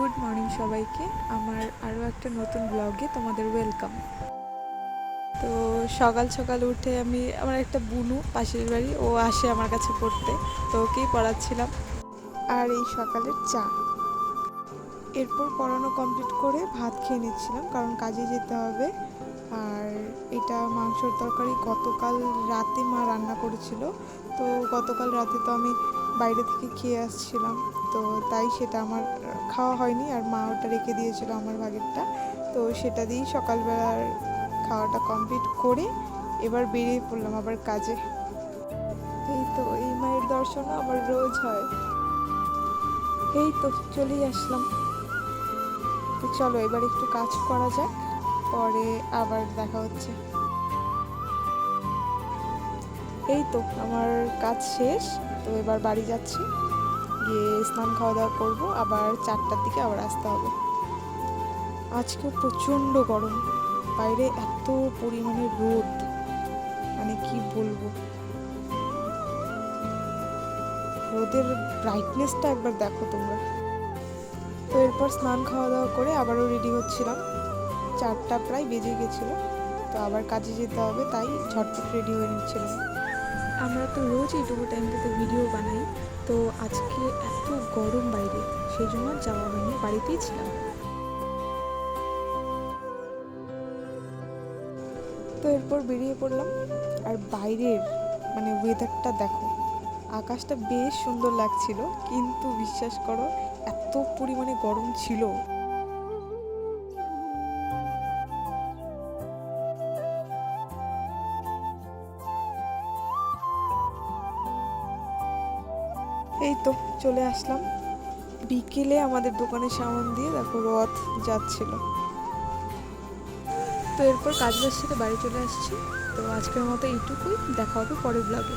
Good morning সবাইকে। আমার আরও একটা নতুন ব্লগে তোমাদের ওয়েলকাম তো সকাল সকাল উঠে আমি, আমার একটা বুনু পাশের বাড়ি, ও আসে আমার কাছে পড়তে, তো ওকেই পড়াচ্ছিলাম। আর এই সকালের চা। এরপর পড়ানো কমপ্লিট করে ভাত খেয়ে নিচ্ছিলাম, কারণ কাজে যেতে হবে। এটা মাংসর তরকারি গতকাল রাতে মা রান্না করেছিল। তো গতকাল রাতে তো আমি বাইরে থেকে খেয়ে আসছিলাম। তো তাই সেটা আমার খাওয়া হয়নি আর মা ওটা রেখে দিয়েছিল আমার ভাগেরটা তো সেটা দিয়েই সকালবেলার খাওয়াটা কমপ্লিট করে এবার বেরিয়ে পড়লাম আবার কাজে। এই তো, এই মায়ের দর্শন আবার রোজ হয়। এই তো, চলেই আসলাম। তো চলো এবার একটু কাজ করা যাক, পরে আবার দেখা হচ্ছে। এই তো, আমার কাজ শেষ। তো এবার বাড়ি যাচ্ছি। গিয়ে স্নান খাওয়া দাওয়া করব। আবার চারটার দিকে আবার আসতে হবে। আজকে প্রচণ্ড গরম। বাইরে এত পরিমাণে রোদ। মানে কি বলব? রোদের ব্রাইটনেসটা একবার দেখো তোমরা। তো এরপর স্নান খাওয়া দাওয়া করে আবারও রেডি হচ্ছিলাম। চারটা প্রায় বেজে গেছিল। তো আবার কাজে যেতে হবে, তাই ঝটপট রেডি হয়ে নিচ্ছিলাম। আমরা তো রোজ এইটুকু টাইমটাতে ভিডিও বানাই, তো আজকে এত গরম বাইরে, সেই জন্য যাওয়া হয়নি, বাড়িতেই ছিলাম। তো এরপর বেরিয়ে পড়লাম, আর বাইরের মানে ওয়েদারটা দেখো, আকাশটা বেশ সুন্দর লাগছিল, কিন্তু বিশ্বাস করো, এত পরিমাণে গরম ছিল। এই তো চলে আসলাম। বিকেলে আমাদের দোকানের সামন দিয়ে তারপর রথ যাচ্ছিল। তো এরপর কাজ বাজ সাথে বাড়ি চলে আসছি। তো আজকের মতো এইটুকুই। দেখা হবে পরের ব্লগে